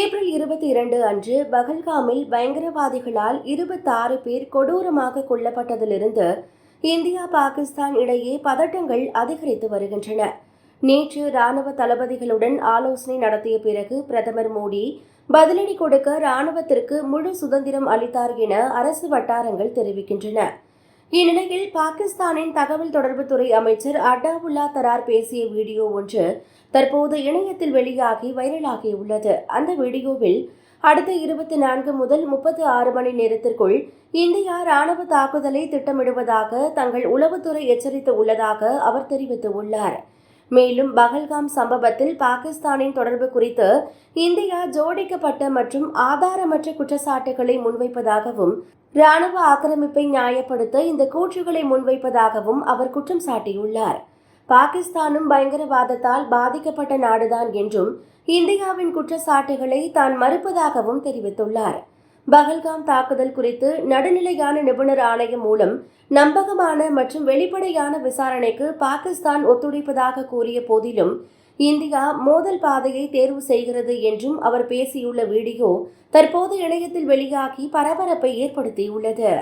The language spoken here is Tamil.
ஏப்ரல் இருபத்தி இரண்டு அன்று பகல்காமில் பயங்கரவாதிகளால் இருபத்தாறு பேர் கொடூரமாக கொல்லப்பட்டதிலிருந்து இந்தியா பாகிஸ்தான் இடையே பதட்டங்கள் அதிகரித்து வருகின்றன. நேற்று ராணுவ தளபதிகளுடன் ஆலோசனை நடத்திய பிறகு பிரதமர் மோடி பதிலடி கொடுக்க ராணுவத்திற்கு முழு சுதந்திரம் அளித்தார் என அரசு வட்டாரங்கள் தெரிவிக்கின்றன. இந்நிலையில் பாகிஸ்தானின் தகவல் தொடர்புத்துறை அமைச்சர் அட்டாவுல்லா தரார் பேசிய வீடியோ ஒன்று தற்போது இணையத்தில் வெளியாகி வைரலாகியுள்ளது. அந்த வீடியோவில் அடுத்த இருபத்தி நான்கு முதல் முப்பத்தி ஆறு மணி நேரத்திற்குள் இந்தியா ராணுவ தாக்குதலை திட்டமிடுவதாக தங்கள் உளவுத்துறை எச்சரித்து உள்ளதாக அவர் தெரிவித்துள்ளார். மேலும் பகல்காம் சம்பவத்தில் பாகிஸ்தானின் தொடர்பு குறித்து இந்தியா ஜோடிக்கப்பட்ட மற்றும் ஆதாரமற்ற குற்றச்சாட்டுகளை முன்வைப்பதாகவும் ராணுவ ஆக்கிரமிப்பை நியாயப்படுத்த இந்த கூற்றுகளை முன்வைப்பதாகவும் அவர் குற்றம் சாட்டியுள்ளார். பாகிஸ்தானும் பயங்கரவாதத்தால் பாதிக்கப்பட்ட நாடுதான் என்றும் இந்தியாவின் குற்றச்சாட்டுகளை தான் மறுப்பதாகவும் தெரிவித்துள்ளார். பகல்காம் தாக்குதல் குறித்து நடுநிலையான நிபுணர் ஆணையம் மூலம் நம்பகமான மற்றும் வெளிப்படையான விசாரணைக்கு பாகிஸ்தான் ஒத்துழைப்பதாக கூறிய போதிலும் இந்தியா மோதல் பாதையை தேர்வு செய்கிறது என்றும் அவர் பேசியுள்ள வீடியோ தற்போது இணையத்தில் வெளியாகி பரபரப்பை ஏற்படுத்தியுள்ளது.